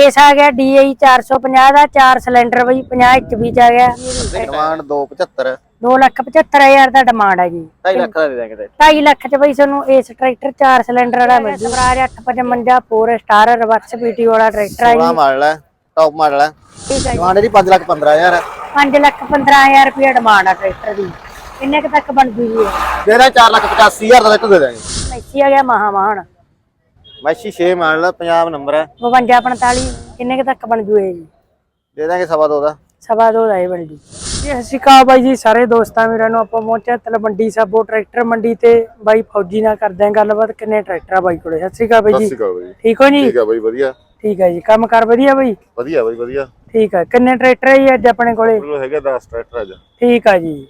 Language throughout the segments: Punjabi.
ਏਸ ਆ ਗਿਆ DI 450 ਦਾ 4 ਸਿਲੰਡਰ ਬਈ 50 HP ਚ ਆ ਗਿਆ। ਡਿਮਾਂਡ 275 275000 ਦਾ ਡਿਮਾਂਡ ਹੈ ਜੀ। 2.5 ਲੱਖ ਦਾ ਦੇ ਦਾਂਗੇ ਤੇ। 2.5 ਲੱਖ ਚ ਬਈ ਤੁਹਾਨੂੰ ਇਸ ਟਰੈਕਟਰ 4 ਸਿਲੰਡਰ ਵਾਲਾ ਮਿਲ ਜੂ। ਸਵਰਾਜ 855 4 ਸਟਾਰ ਰਿਵਰਸ ਪੀਟੀ ਵਾਲਾ ਟਰੈਕਟਰ ਹੈ 16 ਜੀ ਮਾਡਲ ਹੈ ਟੌਪ ਮਾਡਲ ਹੈ ਡਿਮਾਂਡ ਇਹਦੀ 5 ਲੱਖ 15000 5 ਲੱਖ 15000 ਰੁਪਏ ਡਿਮਾਂਡ ਆ ਟਰੈਕਟਰ ਦੀ। ਕਿੰਨੇ ਕੁ ਤੱਕ ਬਣ ਜੂ ਜੀ ਇਹ? ਤੇਰਾ 4 ਲੱਖ 85000 ਦਾ ਰੇਟ ਦੇ ਦਾਂਗੇ ਮੈਸੀ ਆ ਗਿਆ ਮਹਾਮਾਨ। ਮੈਸੀ 6 ਮਾਡਲ ਪੰਜਾਬ ਨੰਬਰ ਹੈ 52 45 ਕਿੰਨੇ ਕੁ ਤੱਕ ਬਣ ਜੂ ਇਹ ਜੀ? ਦੇ ਦਾਂਗੇ ਸਵਾ ਦੋ ਦਾ। ਸਵਾ ਦੋ ਦਾ ਇਹ ਬਣ ਜੂ ਜੀ ਅਕਾਲ ਬਾਈ ਜੀ ਸਾਰੇ ਦੋਸਤਾਂ ਵੀਰਾਂ ਨੂੰ ਆਪਾਂ ਪਹੁੰਚਿਆ ਤਲਵੰਡੀ ਸਾਬੋ ਟਰੈਕਟਰ ਮੰਡੀ ਤੇ। ਬਾਈ ਫੌਜੀ ਨਾਲ ਕਰਦੇ ਆਂ ਗੱਲਬਾਤ ਕਿੰਨੇ ਟਰੈਕਟਰ ਆ ਬਾਈ ਕੋਲੇ? ਅਕਾਲ ਬਾਈ ਜੀ। ਠੀਕ ਹੋ ਜੀ? ਠੀਕ ਆ ਬਾਈ ਵਧੀਆ। ਠੀਕ ਹੈ ਜੀ ਕੰਮ ਕਰ ਵਧੀਆ ਬਾਈ? ਵਧੀਆ ਬਾਈ ਵਧੀਆ। ਠੀਕ ਹੈ ਕਿੰਨੇ ਟਰੈਕਟਰ ਹੈ ਜੀ ਅੱਜ ਆਪਣੇ ਕੋਲੇ? ਕੋਲ ਹੈਗਾ 10 ਟਰੈਕਟਰ ਅੱਜ। ਠੀਕ ਆ ਜੀ।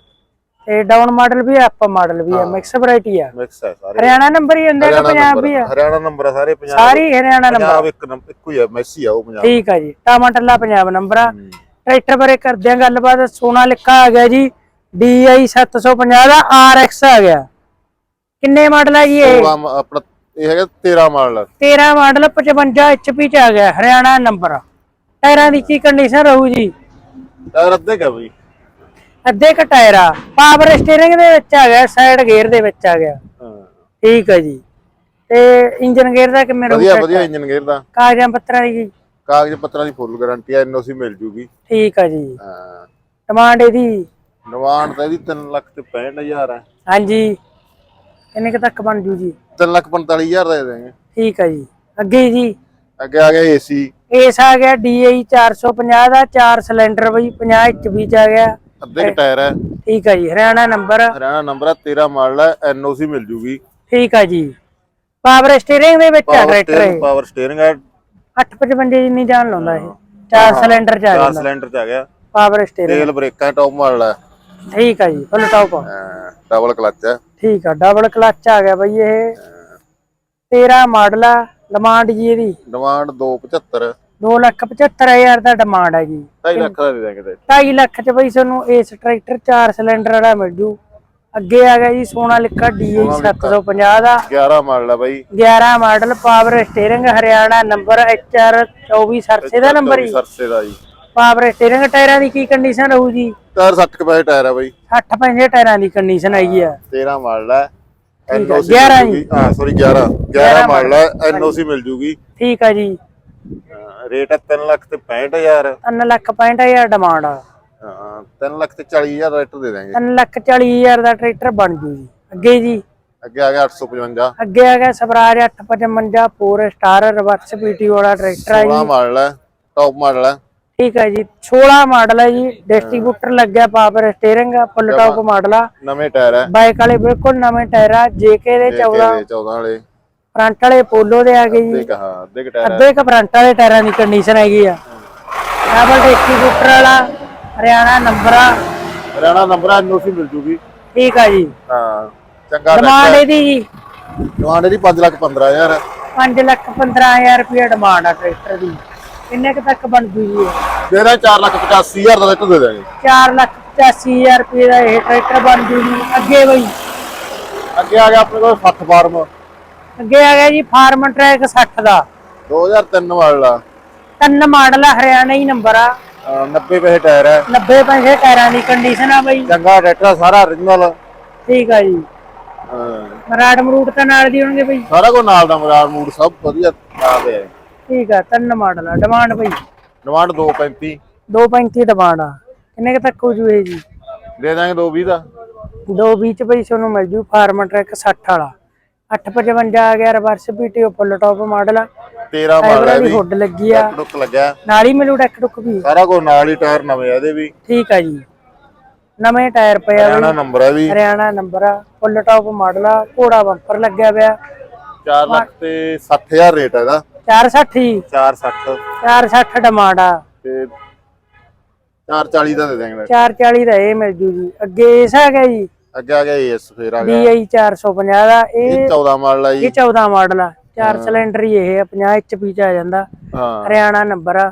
ਤੇ ਡਾਊਨ ਮਾਡਲ ਵੀ ਆ ਅਪ ਮਾਡਲ ਵੀ ਆ ਮਿਕਸ ਵੈਰਾਈਟੀ ਆ। ਮਿਕਸ ਹੈ ਸਾਰੇ। ਹਰਿਆਣਾ ਨੰਬਰ ਹੀ ਹੁੰਦਾ ਕਿ ਪੰਜਾਬ ਵੀ ਆ। ਹਰਿਆਣਾ ਨੰਬਰ ਆ ਸਾਰੇ ਪੰਜਾਬ ਸਾਰੀ ਹਰਿਆਣਾ ਨੰਬਰ ਪੰਜਾਬ ਇੱਕ ਨੰਬਰ ਇੱਕੋ ਹੀ ਆ ਮੈਸੀ ਆ ਉਹ ਪੰਜਾਬ ਠੀਕ ਆ ਜੀ ਟਮਾਟਰਲਾ ਪੰਜਾਬ ਨੰਬਰ ਆ। ਟਰੈਕਟਰ ਬਾਰੇ ਕਰਦੇ ਆਂ ਗੱਲਬਾਤ ਸੋਨਾ ਲਿਖਾ ਆ ਗਿਆ ਜੀ DI 750 ਦਾ RX ਆ ਗਿਆ। ਕਿੰਨੇ ਮਾਡਲ ਹੈ ਜੀ ਇਹ? ਆਪਣਾ ਇਹ ਹੈਗਾ 13 ਮਾਡਲ 13 ਮਾਡਲ 55 HP ਚ ਆ ਗਿਆ ਹਰਿਆਣਾ ਨੰਬਰ ਟਾਇਰਾਂ ਦੀ ਕੀ ਕੰਡੀਸ਼ਨ ਰਹੂ ਜੀ? ਟਾਇਰ ਅੱਧੇ ਕਾ ਬਾਈ। ਅੱਧੇ ਕ ਟਾਇਰ ਆ। ਪਾਵਰ ਸਟੀਅਰਿੰਗ ਦੇ ਵਿੱਚ ਆ ਗਿਆ ਸਾਈਡ ਗੇਅਰ ਦੇ ਵਿੱਚ ਆ ਗਿਆ। ਹਾਂ। ਠੀਕ ਹੈ ਜੀ। ਤੇ ਇੰਜਨ ਗੇਅਰ ਦਾ ਕਿਵੇਂ ਵਧੀਆ? ਵਧੀਆ ਇੰਜਨ ਗੇਅਰ ਦਾ। ਕਾਗਜ਼ਾਂ ਪੱਤਰਾਂ ਦੀ ਜੀ। ਕਾਗਜ਼ ਪੱਤਰਾਂ ਦੀ ਫੁੱਲ ਗਾਰੰਟੀ ਆ ਐਨਓਸੀ ਮਿਲ ਜੂਗੀ। ਠੀਕ ਆ ਜੀ। ਹਾਂ। ਡਿਮਾਂਡ ਇਹਦੀ? ਡਿਮਾਂਡ ਤਾਂ ਇਹਦੀ 3 ਲੱਖ ਤੇ 65000 ਹੈ ਹਾਂਜੀ। ਕਿੰਨੇ ਕੁ ਤੱਕ ਬਣ ਜੂ ਜੀ? 3 ਲੱਖ 45000 ਦਾ ਦਾਂਗੇ ਠੀਕ ਆ ਜੀ। ਅੱਗੇ ਜੀ? ਅੱਗੇ ਆ ਗਿਆ ਏਸੀ। ਏਸ ਆ ਗਿਆ DI 450 ਦਾ 4 ਸਿਲੰਡਰ ਬਈ 50 HP ਚ ਆ ਗਿਆ। ਅੱਧੇ ਟਾਇਰ ਹੈ। ਠੀਕ ਆ ਜੀ Haryana number. Haryana number 13 model ਹੈ ਐਨਓਸੀ ਮਿਲ ਜੂਗੀ। ਠੀਕ ਆ ਜੀ। ਪਾਵਰ ਸਟੀਅਰਿੰਗ ਦੇ ਵਿੱਚ ਆ power tractor steering power steering ਹੈ। 855 ਜਿੰਨੀ ਜਾਨ ਲਾਉਂਦਾ ਇਹ। 4 ਸਿਲੰਡਰ ਚ ਆ ਚਾਰ ਜਾਂਦਾ। ਸਿਲੰਡਰ ਚ ਆ ਗਿਆ। ਪਾਵਰ ਸਟੀਅਰਿੰਗ ਤੇਲ ਬ੍ਰੇਕਾਂ ਟੌਪ ਮਾਡਲ ਹੈ। ਠੀਕ ਆ ਜੀ ਫੁੱਲ ਟਾਪ ਡਬਲ ਕਲਚ ਹੈ। ਠੀਕ ਆ ਡਬਲ ਕਲਚ ਆ ਗਿਆ ਬਈ ਇਹ। 13 ਮਾਡਲ ਆ ਡਿਮਾਂਡ ਜੀ ਇਹਦੀ। ਡਿਮਾਂਡ 275 275000 ਦਾ ਡਿਮਾਂਡ ਹੈ ਜੀ। 2.5 ਲੱਖ ਦਾ ਦੇ ਦਾਂਗੇ ਤੇ। 2.5 ਲੱਖ ਚ ਬਈ ਤੁਹਾਨੂੰ ਇਸ ਟਰੈਕਟਰ 4 ਸਿਲੰਡਰ ਵਾਲਾ ਮਿਲ ਜੂ। ਅੱਗੇ ਆ ਗਿਆ ਜੀ ਸੋਨਾ ਲਿਖਾ DI 750 ਦਾ। 11 ਮਾਡਲ ਹੈ ਬਾਈ। 11 model power steering Haryana number HR 24 ਸਰਸੇ ਦਾ ਨੰਬਰ ਹੀ ਸਰਸੇ ਦਾ ਜੀ। ਪਾਵਰ ਸਟੀਅਰਿੰਗ ਟਾਇਰਾਂ ਦੀ ਕੀ ਕੰਡੀਸ਼ਨ ਰਹੂ ਜੀ? ਟਾਇਰ 60 ਕੁ ਪੈਸੇ ਟਾਇਰ ਹੈ ਬਾਈ। 60 ਪੈਂਜੇ ਟਾਇਰਾਂ ਦੀ ਕੰਡੀਸ਼ਨ ਹੈਗੀ ਆ। 13 ਮਾਡਲ ਹੈ, ਐਨਓਸੀ 11 ਮਿਲ ਜੂਗੀ। ਹਾਂ ਸੌਰੀ 11 11 ਮਾਡਲ ਹੈ ਐਨਓਸੀ ਮਿਲ ਜੂਗੀ। ਠੀਕ ਆ ਜੀ। ਰੇਟ ਹੈ 3 ਲੱਖ ਤੇ 65000 3 ਲੱਖ 65000 ਡਿਮਾਂਡ ਆ। ਹਾਂ 3 ਲੱਖ ਤੇ 40000 ਰੇਟ ਦੇ ਦਾਂਗੇ 3 ਲੱਖ 40000 ਦਾ ਟਰੈਕਟਰ ਬਣ ਜੂ ਜੀ। ਅੱਗੇ ਜੀ। ਅੱਗੇ ਆ ਗਿਆ 855 ਅੱਗੇ ਆ ਗਿਆ ਸਵਰਾਜ 855 4 ਸਟਾਰ ਰਿਵਰਸ ਪੀਟੀ ਵਾਲਾ ਟਰੈਕਟਰ ਆ 16 ਜੀ ਮਾਡਲ ਹੈ ਟੌਪ ਮਾਡਲ ਹੈ। ਠੀਕ ਹੈ ਜੀ। 16 ਮਾਡਲ ਹੈ ਜੀ। ਡਿਸਟ੍ਰੀਬਿਊਟਰ ਲੱਗਿਆ power steering full top model ਆ। ਨਵੇਂ ਟਾਇਰ ਹੈ। ਬਾਈਕ ਵਾਲੇ ਬਿਲਕੁਲ ਨਵੇਂ ਟਾਇਰ ਆ ਜੇਕੇ ਦੇ 14 14 ਵਾਲੇ। ਫਰੰਟ ਵਾਲੇ ਪੋਲੋ ਦੇ ਆ ਗਏ ਜੀ। ਅੱਧੇ ਕ ਟਾਇਰ ਹੈ ਅੱਧੇ ਕ ਫਰੰਟ ਵਾਲੇ ਟਾਇਰਾਂ ਦੀ ਕੰਡੀਸ਼ਨ ਹੈਗੀ ਆ। ਡਬਲ ਡਿਸਟ੍ਰੀਬਿਊਟਰ ਵਾਲਾ Haryana number. Haryana number NOC ਮਿਲ ਜੂਗੀ। ਠੀਕ ਆ ਜੀ। ਹਾਂ ਚੰਗਾ ਡਿਮਾਂਡ ਇਹਦੀ ਜੀ। ਡਿਮਾਂਡ ਇਹਦੀ 5 ਲੱਖ 15000 ਹੈ 5 ਲੱਖ 15000 ਰੁਪਏ ਡਿਮਾਂਡ ਆ ਟਰੈਕਟਰ ਦੀ। ਕਿੰਨੇ ਕ ਤੱਕ ਬਣ ਜੂ ਜੀ ਇਹ? ਦੇ ਦਾਂ 4 ਲੱਖ 85000 ਦਾ ਰੇਟ ਦੇ ਦਾਂਗੇ। 4 ਲੱਖ 85000 ਰੁਪਏ ਦਾ ਇਹ ਟਰੈਕਟਰ ਬਣ ਜੂ। ਜੀ ਅੱਗੇ ਬਈ। ਅੱਗੇ ਆ ਗਿਆ ਆਪਣੇ ਕੋਲ 60 ਫਾਰਮ। ਅੱਗੇ ਆ ਗਿਆ ਜੀ ਫਾਰਮ ਟਰੈਕ 60 ਦਾ। 2003 ਮਾਡਲ ਆ। ਤਿੰਨ ਮਾਡਲ ਆ ਹਰਿਆਣਾ ਹੀ ਨੰਬਰ ਆ। ਅਹ 90 ਪੈਸੇ ਟਾਇਰ ਹੈ 90 ਪੈਸੇ ਟਾਇਰਾਂ ਦੀ ਕੰਡੀਸ਼ਨ ਆ ਬਈ। ਚੰਗਾ ਟਰੈਕਟਰ ਸਾਰਾ origignal ਠੀਕ ਆ ਜੀ। ਮਰਾੜ ਮਰੂਟ ਤਾਂ ਨਾਲ ਦੀ ਹੋਣਗੇ ਬਈ। ਸਾਰਾ ਕੋ ਨਾਲ ਦਾ ਮਰਾਰ ਮੂਡ ਸਭ ਵਧੀਆ ਨਾਲ ਦੇ ਠੀਕ ਆ ਤਿੰਨ ਮਾਡਲ ਆ। ਡਿਮਾਂਡ ਬਈ। ਡਿਮਾਂਡ 235 235 ਡਿਮਾਂਡ ਆ। ਕਿੰਨੇ ਕ ਤੱਕ ਹੋ ਜੂ ਇਹ ਜੀ? ਦੇ ਦਾਂਗੇ 220 ਦਾ। 220 ਚ ਬਈ ਤੁਹਾਨੂੰ ਮਿਲ ਜੂ ਫਾਰਮ ਟਰੈਕ 60 ਵਾਲਾ। 855 ਆ ਗਿਆ reverse PTO full top model ਆ। 13 ਮਾਡਲ ਹੈ ਵੀ ਹੁੱਡ ਲੱਗੀ ਆ। ਟੁੱਕ ਲੱਗਿਆ। ਨਾਲ ਹੀ ਮਿਲੂ ਡੈਕ ਡੁੱਕ ਵੀ। ਸਾਰਾ ਕੋ ਨਾਲ ਹੀ ਟਾਇਰ ਨਵੇਂ ਆ ਇਹਦੇ ਵੀ। ਠੀਕ ਆ ਜੀ। ਨਵੇਂ ਟਾਇਰ ਪਏ ਆ ਹਰਿਆਣਾ ਨੰਬਰ ਹੈ ਵੀ। ਹਰਿਆਣਾ ਨੰਬਰ ਆ। ਫੁੱਲ ਟਾਪ ਮਾਡਲ ਆ। ਘੋੜਾ ਬੰਪਰ ਲੱਗਿਆ ਪਿਆ। 4 ਲੱਖ ਤੇ 60000 ਰੇਟ ਹੈ। ਇਹਦਾ 460 460 460 ਡਿਮਾਂਡ ਆ। ਤੇ 440 ਦਾ ਦੇ ਦਾਂਗੇ 440 ਦਾ ਇਹ ਮਿਲ ਜੂ ਜੀ। ਅੱਗੇ ਇਸ ਆ ਗਿਆ ਜੀ। ਅੱਗੇ ਆ ਗਿਆ ਏਸ ਫੇਰ ਆ ਗਿਆ DI 450 ਦਾ ਇਹ ਇਹ 14 ਮਾਡਲ ਆ ਜੀ। ਇਹ 14 ਮਾਡਲ ਆ। 4 ਸਿਲੰਡਰ ਹੀ ਇਹ ਆ 50 HP ਚ ਆ ਜਾਂਦਾ। ਹਾਂ। ਹਰਿਆਣਾ ਨੰਬਰ ਆ।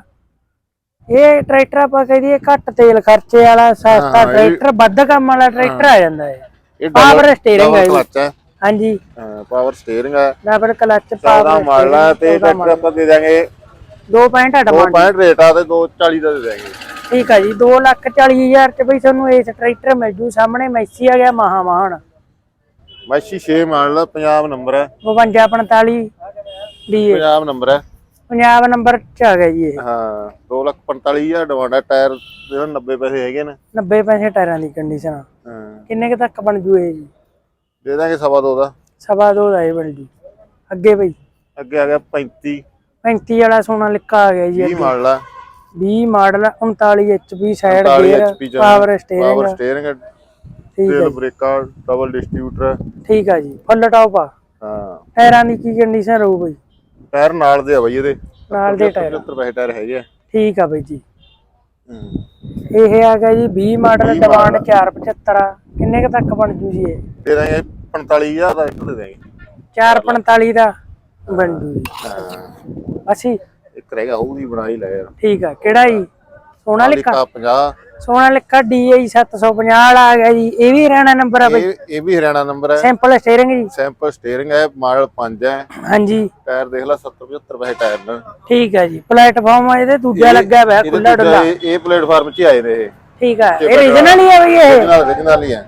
ਇਹ ਟਰੈਕਟਰ ਆਪਾਂ ਕਹਦੇ ਘੱਟ ਤੇਲ ਖਰਚੇ ਵਾਲਾ ਸਸਤਾ ਟਰੈਕਟਰ ਵੱਧ ਕੰਮ ਵਾਲਾ ਟਰੈਕਟਰ ਆ ਜਾਂਦਾ ਹੈ ਇਹ ਪਾਵਰ ਸਟੀਅਰਿੰਗ ਹੈ ਜੀ। ਕਲਚ ਹੈ ਹਾਂਜੀ ਪਾਵਰ ਸਟੀਅਰਿੰਗ ਹੈ ਡਬਲ ਕਲਚ 14 ਮਾਡਲ ਹੈ ਤੇ ਟਰੈਕਟਰ ਆਪਾਂ ਦੇ ਦਾਂਗੇ 2.65 ਦੋ ਡਿਮਾਂਡ 65 ਰੇਟ ਆ ਤੇ 240 ਦਾ ਦੇ ਦੇਾਂਗੇ ਠੀਕ ਆ ਜੀ 2 ਲੱਖ 40 ਹਜ਼ਾਰ ਚ ਬਈ ਤੁਹਾਨੂੰ ਇਸ ਟਰੈਕਟਰ ਮਿਲ ਜੂ ਸਾਹਮਣੇ ਮੈਸੀ ਆ ਗਿਆ ਮਹਾ ਮਹਾਨ ਮੈਸੀ 6 ਮਾਡਲ ਪੰਜਾਬ ਨੰਬਰ ਹੈ 52 45 ਡੀਏ ਪੰਜਾਬ ਨੰਬਰ ਹੈ ਪੰਜਾਬ ਨੰਬਰ ਚ ਆ ਗਿਆ ਜੀ ਇਹ। ਹਾਂ 245000 ਡਿਮਾਂਡ ਹੈ ਟਾਇਰ ਦੇ 90 ਪੈਸੇ ਹੈਗੇ ਨੇ। 90 ਪੈਸੇ ਟਾਇਰਾਂ ਦੀ ਕੰਡੀਸ਼ਨ ਹਾਂ। ਕਿੰਨੇ ਕੁ ਤੱਕ ਬਣ ਜੂ ਇਹ ਜੀ? ਦੇ ਦਾਂਗੇ ਸਵਾ ਦੋ ਦਾ। ਸਵਾ ਦੋ ਦਾ ਇਹ ਬਣ ਜੂ। ਅੱਗੇ ਬਈ। ਅੱਗੇ ਆ ਗਿਆ 35 35 ਵਾਲਾ ਸੋਨਾ ਲਿਖਾ ਆ ਗਿਆ ਜੀ 20 ਮਾਡਲ ਆ। 20 model 39 HP side 40 gear HP ਚ ਪਾਵਰ ਪਾਵਰ ਸਟੀਅਰਿੰਗ ਸਟੀਅਰਿੰਗ ਠੀਕ ਹੈ ਬ੍ਰੇਕਾਂ ਡਬਲ ਡਿਸਟ੍ਰੀਬਿਊਟਰ ਠੀਕ ਆ ਜੀ ਫੁੱਲ ਟੌਪ ਆ। ਹਾਂ। ਟਾਇਰਾਂ ਦੀ ਕੀ ਕੰਡੀਸ਼ਨ ਰਹੂ ਬਈ? ਟਾਇਰ ਨਾਲ ਦੇ ਆ ਬਈ ਇਹਦੇ। ਨਾਲ ਦੇ ਟਾਇਰ 75 ਪੈਸੇ ਟਾਇਰ ਹੈਗੇ ਆ। ਠੀਕ ਆ ਬਈ ਜੀ। ਇਹ ਆ ਗਿਆ ਜੀ 20 ਮਾਡਲ ਡਿਮਾਂਡ 475 ਆ। ਕਿੰਨੇ ਕ ਤੱਕ ਬਣ ਜੂ ਜੀ ਇਹ? ਦੇ ਦਾਂਗੇ 45000 ਦਾ ਇੱਕ ਦੇ ਦਾਂਗੇ। 445 ਦਾ ਬਣ ਜੂ ਜੀ। ਅਸੀਂ ਇੱਕ ਰਹਿ ਗਿਆ ਉਹ ਵੀ ਬਣਾ ਹੀ ਲੈ ਯਾਰ। ਠੀਕ ਆ ਕਿਹੜਾ ਜੀ? ਸੋਨਾ ਲਿਖਾ। ਲਿਖਾ 50 ਸੋਨਾ ਲਿਖਾ DI 750 ਵਾਲਾ ਆ ਗਿਆ ਜੀ। ਇਹ ਵੀ ਰਹਿਣਾ ਨੰਬਰ ਆ ਬਈ। ਇਹ ਵੀ ਹਰਿਆਣਾ ਨੰਬਰ ਹੈ। ਸਿੰਪਲ ਸਟੀਅਰਿੰਗ ਜੀ? ਸੈਂਪਲ ਸਟੀਅਰਿੰਗ ਹੈ ਮਾਡਲ 5 ਹੈ। ਹਾਂਜੀ। ਟਾਇਰ ਦੇਖ ਲੈ 70 75 ਪੈਸੇ ਟਾਇਰ ਨੇ। ਠੀਕ ਹੈ ਜੀ ਪਲੇਟਫਾਰਮ ਇਹਦੇ ਦੂਜਾ ਲੱਗਾ ਹੋਇਆ ਖੁੱਲਾ ਡੁੱਲਾ। ਇਹ ਪਲੇਟਫਾਰਮ 'ਚ ਹੀ ਆਏ ਨੇ ਇਹ। ਠੀਕ ਆ ਇਹ ਰੀਜਨਲ ਹੀ ਆ ਬਈ ਇਹ? ਨਾਲ original ਹੀ ਹੈ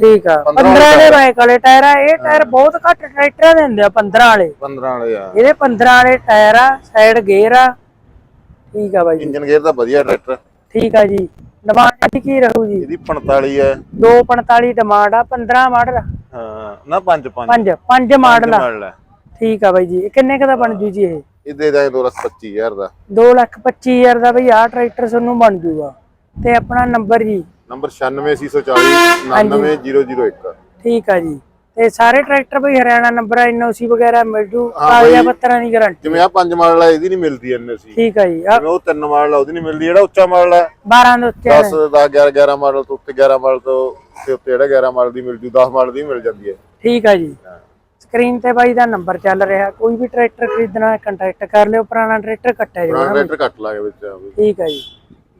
ਠੀਕ ਆ। 15 ਦੇ ਬਾਈਕ ਵਾਲੇ ਟਾਇਰ। ਆ ਇਹ ਟਾਇਰ ਬਹੁਤ ਘੱਟ ਟਰੈਕਟਰਾਂ ਦੇ ਹੁੰਦੇ ਆ 15 ਵਾਲੇ। 15 ਵਾਲੇ ਆ। ਇਹਦੇ 15 ਵਾਲੇ ਟਾਇਰ ਆ ਸਾਈਡ ਗੇਅਰ ਆ। ਠੀਕ ਆ ਬਾਈ ਜੀ। ਇੰਜਨ ਗੇਅਰ ਦਾ ਵਧੀਆ ਟਰੈਕਟਰ ਠੀਕ ਆ ਜੀ। ਡਿਮਾਂਡ ਦੀ ਕੀ ਰਹੂ ਜੀ? ਇਹਦੀ 45 ਹੈ 245 ਡਿਮਾਂਡ ਆ 15 ਮਾਡਲ ਹਾਂ ਨਾ 5 5 5 5 ਮਾਡਲ ਆ। ਠੀਕ ਆ ਬਾਈ ਜੀ। ਇਹ ਕਿੰਨੇ ਕ ਦਾ ਬਣ ਜੂ ਜੀ ਇਹ? ਇਹ ਦੇ ਦਾਂਗੇ 225000 ਦਾ। 2 ਲੱਖ 25 ਹਜ਼ਾਰ ਦਾ ਬਈ ਆ ਟਰੈਕਟਰ ਤੁਹਾਨੂੰ ਬਣ ਜੂਗਾ। ਤੇ ਆਪਣਾ ਨੰਬਰ ਜੀ। ਨੰਬਰ 96840 99001 ਠੀਕ ਆ ਜੀ। ਤੇ ਸਾਰੇ ਟਰੈਕਟਰ ਬਈ ਹਰਿਆਣਾ ਨੰਬਰ ਆ ਐਨਓਸੀ ਵਗੈਰਾ ਮਿਲ ਜੂ ਕਾਗਜ਼ਾਂ ਪੱਤਰਾਂ ਦੀ ਗਾਰੰਟੀ ਜਿਵੇਂ ਆ 5 ਮਾਡਲ ਹੈ ਇਹਦੀ ਨਹੀਂ ਮਿਲਦੀ ਐਨਐਸੀ ਠੀਕ ਆ ਜੀ ਆ ਜਿਵੇਂ ਉਹ 3 ਮਾਡਲ ਆ ਉਹਦੀ ਨਹੀਂ ਮਿਲਦੀ ਜਿਹੜਾ ਉੱਚਾ ਮਾਡਲ ਹੈ 12 ਦੇ ਉੱਤੇ 10 10 11 11 ਮਾਡਲ ਤੋਂ ਉੱਤੇ 11 ਮਾਡਲ ਤੋਂ ਤੇ ਉੱਤੇ ਜਿਹੜਾ 11 ਮਾਡਲ ਦੀ ਮਿਲ ਜੂ 10 ਮਾਡਲ ਦੀ ਮਿਲ ਜਾਂਦੀ ਹੈ। ਠੀਕ ਆ ਜੀ। ਸਕਰੀਨ ਤੇ ਬਾਈ ਦਾ ਨੰਬਰ ਚੱਲ ਰਿਹਾ ਕੋਈ ਵੀ ਟਰੈਕਟਰ ਖਰੀਦਣਾ ਹੈ ਕੰਟੈਕਟ ਕਰ ਲਿਓ ਪੁਰਾਣਾ ਟਰੈਕਟਰ ਕੱਟਿਆ ਜਾਊਗਾ ਪੁਰਾਣਾ ਟਰੈਕਟਰ ਕੱਟ ਲਾਂਗੇ ਵਿੱਚ ਆ। ਠੀਕ ਆ ਜੀ।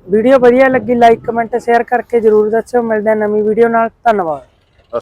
ਵੀਡੀਓ ਵਧੀਆ ਲੱਗੀ ਲਾਈਕ ਕਮੈਂਟ ਸ਼ੇਅਰ ਕਰਕੇ ਜਰੂਰ ਦੱਸਿਓ। ਮਿਲਦੇ ਹਾਂ ਨਵੀਂ ਵੀਡੀਓ ਨਾਲ। ਧੰਨਵਾਦ।